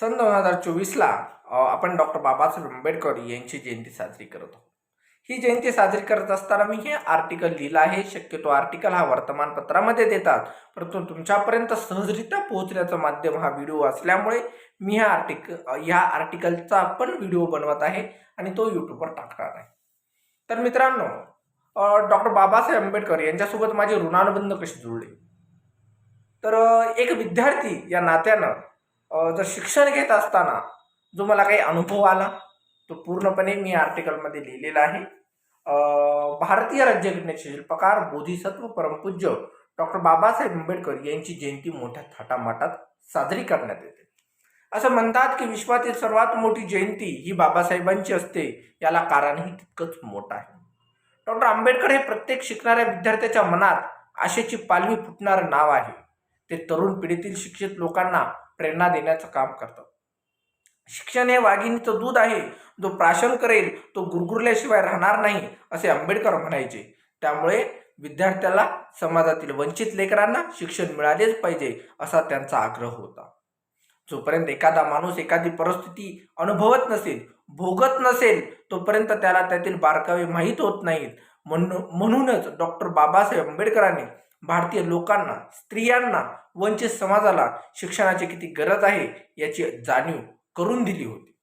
सन दोन हजार चोवीसला आपण डॉक्टर बाबासाहेब आंबेडकर यांची जयंती साजरी करत आहोत. ही जयंती साजरी करत असताना मी हे आर्टिकल लिहिलं आहे. शक्यतो आर्टिकल हा वर्तमानपत्रामध्ये देतात. परंतु तुमच्यापर्यंत सहजरित्या पोहोचण्याचं माध्यम हा व्हिडिओ असल्यामुळे मी ह्या आर्टिक ह्या आर्टिकलचा पण व्हिडिओ बनवत आहे आणि तो यूट्यूबवर टाकणार आहे. तर मित्रांनो डॉक्टर बाबासाहेब आंबेडकर यांच्यासोबत माझे ऋणानुबंध कसे जुळले? तर एक विद्यार्थी या नात्यानं जर शिक्षण घेत असताना जो मला काही अनुभव आला तो पूर्णपणे मी आर्टिकलमध्ये लिहिलेला आहे. भारतीय राज्यघटनेचे शिल्पकार बोधिसत्व परमपूज्य डॉक्टर बाबासाहेब आंबेडकर यांची जयंती मोठ्या थाटामाटात साजरी करण्यात येते. असं म्हणतात की विश्वातील सर्वात मोठी जयंती ही बाबासाहेबांची असते याला कारणही तितकंच मोठं आहे. डॉक्टर आंबेडकर हे प्रत्येक शिकणाऱ्या विद्यार्थ्याच्या मनात आशेची पालवी फुटणारं नाव आहे. ते तरुण पिढीतील शिक्षित लोकांना प्रेरणा देण्याचं काम करतात शिक्षण हे वाघिणीचं दूध आहे. जो प्राशन करेल तो गुरगुरल्याशिवाय राहणार नाही असे आंबेडकर म्हणायचे. त्यामुळे विद्यार्थ्याला समाजातील वंचित लेकरांना शिक्षण मिळालेच पाहिजे असा त्यांचा आग्रह होता. जोपर्यंत एखादा माणूस एखादी परिस्थिती अनुभवत नसेल भोगत नसेल तोपर्यंत त्याला त्यातील बारकावे माहीत होत नाहीत. म्हणून म्हणूनच डॉक्टर बाबासाहेब आंबेडकरांनी भारतीय लोकांना स्त्रियांना वंचित समाजाला शिक्षणाची किती गरज आहे याची जाणीव करून दिली होती.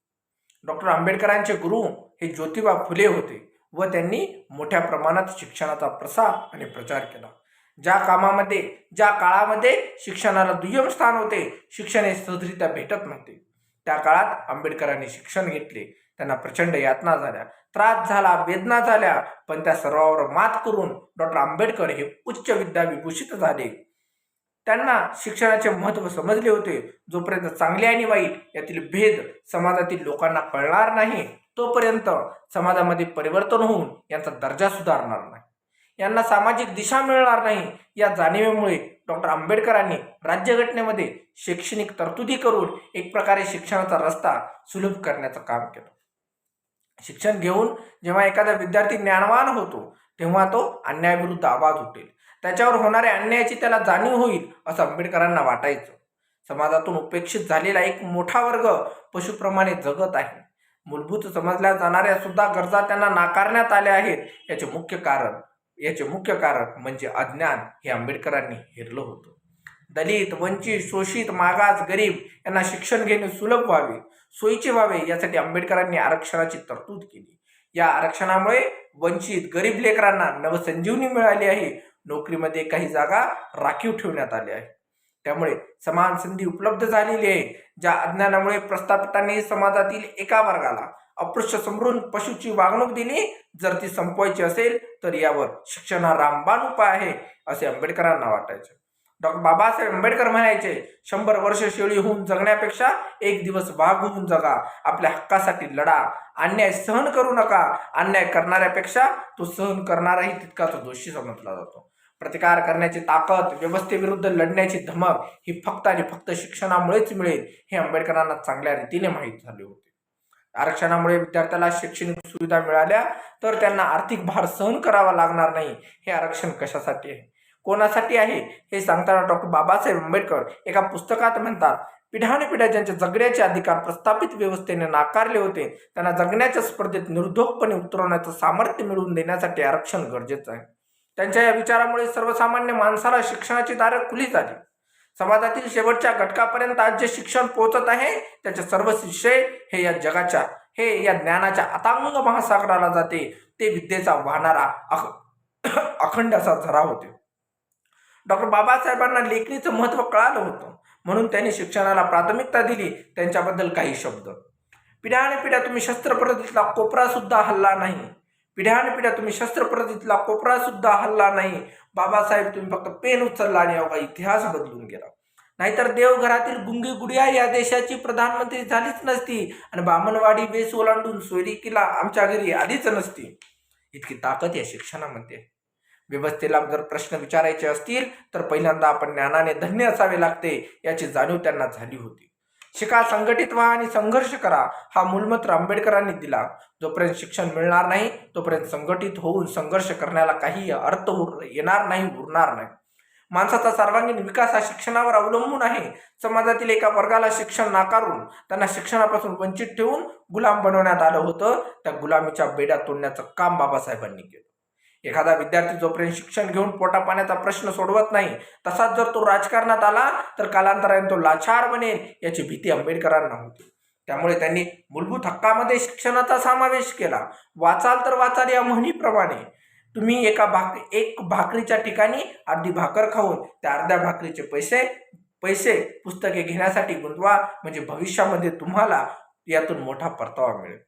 डॉक्टर आंबेडकरांचे गुरु हे ज्योतिबा फुले होते व त्यांनी मोठ्या प्रमाणात शिक्षणाचा प्रसार आणि प्रचार केला. ज्या कामामध्ये ज्या काळामध्ये शिक्षणाला दुय्यम स्थान होते शिक्षण हे सहजरित्या भेटत नव्हते. त्या काळात आंबेडकरांनी शिक्षण घेतले त्यांना प्रचंड यातना झाल्या. त्रास झाला वेदना झाल्या पण त्या सर्वावर मात करून डॉक्टर आंबेडकर हे उच्च विद्या विभूषित झाले. त्यांना शिक्षणाचे महत्त्व समजले होते. जोपर्यंत चांगले आणि वाईट यातील भेद समाजातील लोकांना कळणार नाही तोपर्यंत समाजामध्ये परिवर्तन होऊन यांचा दर्जा सुधारणार नाही. यांना सामाजिक दिशा मिळणार नाही. या जाणीवेमुळे डॉक्टर आंबेडकरांनी राज्यघटनेमध्ये शैक्षणिक तरतुदी करून एक प्रकारे शिक्षणाचा रस्ता सुलभ करण्याचं काम केलं. शिक्षण घेऊन जेव्हा एखादा विद्यार्थी ज्ञानवान होतो तेव्हा तो अन्यायाविरुद्ध आवाज उठेल. त्याच्यावर होणाऱ्या अन्यायाची त्याला जाणीव होईल असं आंबेडकरांना वाटायचं. समाजातून उपेक्षित झालेला एक मोठा वर्ग पशुप्रमाणे जगत आहे. मूलभूत समजल्या जाणाऱ्या सुद्धा गरजा त्यांना नाकारण्यात आल्या आहेत. याचे मुख्य कारण याचे मुख्य कारण म्हणजे अज्ञान हे आंबेडकरांनी हेरलं होतं. दलित वंचित शोषित मागास गरीब यांना शिक्षण घेणे सुलभ व्हावे. सोयीचे व्हावे यासाठी आंबेडकरांनी आरक्षणाची तरतूद केली. या आरक्षणामुळे वंचित गरीब लेकरांना नवसंजीवनी मिळाली आहे. नोकरीमध्ये काही जागा राखीव ठेवण्यात आल्या आहे त्यामुळे समान संधी उपलब्ध झालेली आहे. ज्या अज्ञानामुळे प्रस्थापितांनी समाजातील एका वर्गाला अपृश्य समरून पशुची वागणूक दिली. जर ती संपवायची असेल तर यावर शिक्षण हा रामबाण उपाय आहे असे आंबेडकरांना वाटायचे. डॉक्टर बाबासाहेब आंबेडकर म्हणायचे शंभर वर्ष शेळी होऊन जगण्यापेक्षा एक दिवस वाघ होऊन जगा. आपल्या हक्कासाठी लढा. अन्याय सहन करू नका. अन्याय करणाऱ्यापेक्षा तो सहन करणाराही तितकाच दोषी समजला जातो. प्रतिकार करण्याची ताकद व्यवस्थेविरुद्ध लढण्याची धमक ही फक्त आणि फक्त शिक्षणामुळेच मिळेल हे आंबेडकरांना चांगल्या रीतीने माहीत झाले होते. आरक्षणामुळे विद्यार्थ्याला शैक्षणिक सुविधा मिळाल्या तर त्यांना आर्थिक भार सहन करावा लागणार नाही. हे आरक्षण कशासाठी आहे? कोणासाठी आहे? हे सांगताना डॉक्टर बाबासाहेब आंबेडकर एका पुस्तकात म्हणतात पिढ्यानपिढ्या ज्यांचे जगण्याचे अधिकार प्रस्थापित व्यवस्थेने नाकारले होते त्यांना जगण्याच्या स्पर्धेत निर्धोकपणे उतरवण्याचं सामर्थ्य मिळवून देण्यासाठी आरक्षण गरजेचं आहे. त्यांच्या या विचारामुळे सर्वसामान्य माणसाला शिक्षणाची दारं खुली झाली. समाजातील शेवटच्या घटकापर्यंत आज जे शिक्षण पोहोचत आहे त्याचे सर्व विषय हे या जगाच्या हे या ज्ञानाच्या अतांग महासागराला जाते. ते विद्येचा वाहणारा अख अखंड असा झरा होते. डॉक्टर बाबासाहेबांना लेखणीचं महत्त्व कळालं होतं. म्हणून त्यांनी शिक्षणाला प्राथमिकता दिली. त्यांच्याबद्दल काही शब्द. पिढ्याने पिढ्या तुम्ही शस्त्रप्रतीतला कोपरासुद्धा हल्ला नाही. पिढ्याने पिढ्या तुम्ही शस्त्रप्रतीतला कोपरासुद्धा हल्ला नाही. बाबासाहेब तुम्ही फक्त पेन उचलला आणि अवघा इतिहास बदलून गेला. नाहीतर देवघरातील गुंगी गुडिया या देशाची प्रधानमंत्री झालीच नसती आणि बामणवाडी बेस ओलांडून सोयरी किला आमच्या घरी आलीच नसती. इतकी ताकद या शिक्षणामध्ये. आहे. व्यवस्थेला जर प्रश्न विचारायचे असतील तर पहिल्यांदा आपण ज्ञानाने धन्य असावे लागते याची जाणीव त्यांना झाली होती. शिका संघटित व्हा आणि संघर्ष करा हा मूलमत्र आंबेडकरांनी दिला. जोपर्यंत शिक्षण मिळणार नाही तोपर्यंत संघटित होऊन संघर्ष करण्याला काही अर्थ उर येणार नाही उरणार नाही. माणसाचा सर्वांगीण विकास हा शिक्षणावर अवलंबून आहे. समाजातील एका वर्गाला शिक्षण नाकारून त्यांना शिक्षणापासून वंचित ठेवून गुलाम बनवण्यात आलं होतं. त्या गुलामीच्या बेड्या तोडण्याचं काम बाबासाहेबांनी केलं. एखादा विद्यार्थी जोपर्यंत शिक्षण घेऊन पोटापाण्याचा प्रश्न सोडवत नाही तसाच जर तो राजकारणात आला तर कालांतराने तो लाचार बनेल याची भीती आंबेडकरांना होती. त्यामुळे त्यांनी मूलभूत हक्कामध्ये शिक्षणाचा समावेश केला. वाचाल तर वाचाल या म्हणीप्रमाणे. तुम्ही एका भाक एक भाकरीच्या ठिकाणी अर्धी भाकर खाऊन त्या अर्ध्या भाकरीचे पैसे पैसे पुस्तके घेण्यासाठी गुंतवा म्हणजे भविष्यामध्ये तुम्हाला यातून मोठा परतावा मिळेल.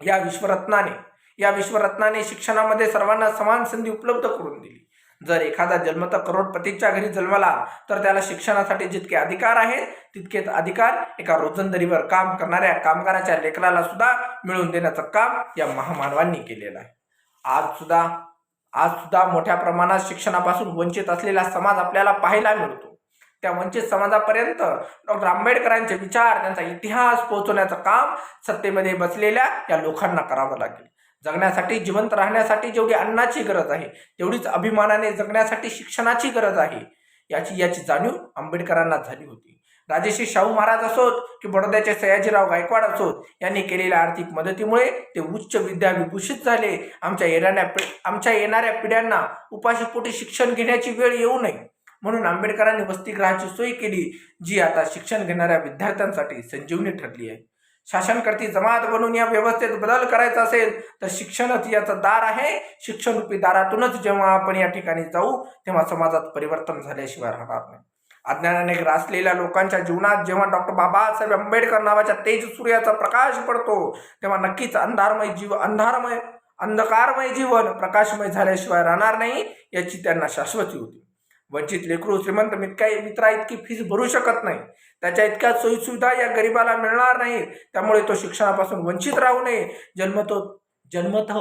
या विश्वरत्नाने या विश्वरत्नाने शिक्षणामध्ये सर्वांना समान संधी उपलब्ध करून दिली. जर एखादा जन्मता करोडपतीच्या घरी जन्मला तर त्याला शिक्षणासाठी जितके अधिकार आहेत तितकेच अधिकार एका रोजंदारीवर काम करणाऱ्या कामगाराच्या लेकराला सुद्धा मिळवून देण्याचं काम या महामानवांनी केलेलं आहे. आज सुद्धा आज सुद्धा मोठ्या प्रमाणात शिक्षणापासून वंचित असलेला समाज आपल्याला पाहायला मिळतो. त्या वंचित समाजापर्यंत डॉक्टर आंबेडकरांचे विचार त्यांचा इतिहास पोहोचवण्याचं काम सत्तेमध्ये बसलेल्या या लोकांना करावं लागेल. जगण्यासाठी जिवंत राहण्यासाठी जेवढी अन्नाची गरज आहे तेवढीच अभिमानाने जगण्यासाठी शिक्षणाची गरज आहे. याची याची जाणीव आंबेडकरांना झाली होती. राजेश्री शाहू महाराज असोत की बडोद्याचे सयाजीराव गायकवाड असोत यांनी केलेल्या आर्थिक मदतीमुळे ते उच्च विद्या विभूषित झाले. आमच्या येणाऱ्या आमच्या येणाऱ्या पिढ्यांना उपाशीपोटी शिक्षण घेण्याची वेळ येऊ नये. म्हणून आंबेडकरांनी वसतिगृहाची सोय केली जी आता शिक्षण घेणाऱ्या विद्यार्थ्यांसाठी संजीवनी ठरली आहे. शासनकर्ती जमात बनून या व्यवस्थेत बदल करायचा असेल तर शिक्षणच याचं दार आहे. शिक्षणरूपी दारातूनच जेव्हा आपण या ठिकाणी जाऊ तेव्हा समाजात परिवर्तन झाल्याशिवाय राहणार नाही. अज्ञानाने ग्रासलेल्या लोकांच्या जीवनात जेव्हा डॉक्टर बाबासाहेब आंबेडकर नावाच्या तेज सूर्याचा प्रकाश पडतो तेव्हा नक्कीच अंधारमय जीव अंधारमय अंधकारमय जीवन प्रकाशमय झाल्याशिवाय राहणार नाही याची त्यांना शाश्वती होती. वंचित लेकरू श्रीमंत मित्का मित्रा इतकी फीज भरू शकत नाही. त्याच्या इतक्या सोयीसुविधा या गरिबाला मिळणार नाही. त्यामुळे तो शिक्षणापासून वंचित राहू नये. जन्मतो जन्मत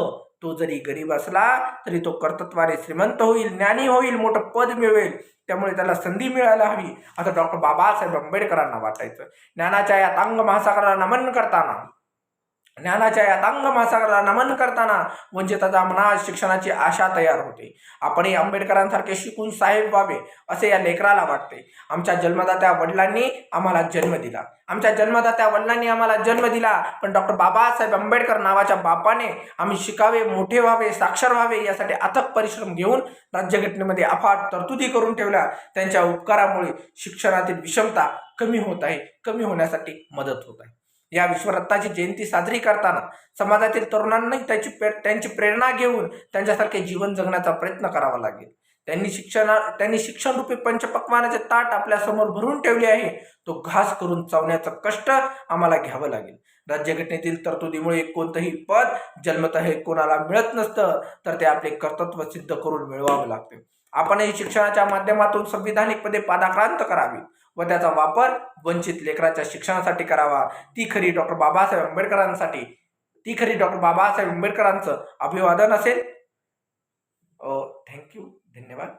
तो जरी गरीब असला तरी तो कर्तत्वाने श्रीमंत होईल ज्ञानी होईल मोठं पद मिळवेल. त्यामुळे त्याला संधी मिळायला हवी. असं डॉक्टर बाबासाहेब आंबेडकरांना वाटायचं. ज्ञानाच्या या तांग महासागराला नमन करताना ज्ञानाच्या या तांग महासागराला नमन करताना म्हणजे वंचिताचा मनात शिक्षणाची आशा तयार होते. आपणही आंबेडकरांसारखे शिकून साहेब व्हावे असे या लेकराला वाटते. आमच्या जन्मदात्या वडिलांनी आम्हाला जन्म दिला. आमच्या जन्मदात्या वडिलांनी आम्हाला जन्म दिला पण डॉक्टर बाबासाहेब आंबेडकर नावाच्या बापाने आम्ही शिकावे मोठे व्हावे साक्षर व्हावे यासाठी अथक परिश्रम घेऊन राज्यघटनेमध्ये अफाट तरतुदी करून ठेवल्या. त्यांच्या उपकारामुळे शिक्षणातील विषमता कमी होत आहे कमी होण्यासाठी मदत होत आहे. या विश्वरत्नाची जयंती साजरी करताना समाजातील तरुणांनाही त्याची प्रे त्यांची प्रेरणा घेऊन त्यांच्यासारखे जीवन जगण्याचा प्रयत्न करावा लागेल. त्यांनी शिक्षणा त्यांनी शिक्षणरूपी पंचपक्वानाचे ताट आपल्यासमोर भरून ठेवले आहे. तो घास करून चावण्याचं कष्ट आम्हाला घ्यावं लागेल. राज्यघटनेतील तरतुदीमुळे कोणतंही पद जन्मत हे कोणाला मिळत नसतं तर ते आपले कर्तृत्व सिद्ध करून मिळवावं लागते. आपणही शिक्षणाच्या माध्यमातून संविधानिक पदे पादाक्रांत करावी व त्याचा वापर वंचित लेकराच्या शिक्षणासाठी करावा. ती खरी डॉक्टर बाबासाहेब आंबेडकरांसाठी ती खरी डॉक्टर बाबासाहेब आंबेडकरांचं अभिवादन असेल. थँक्यू धन्यवाद.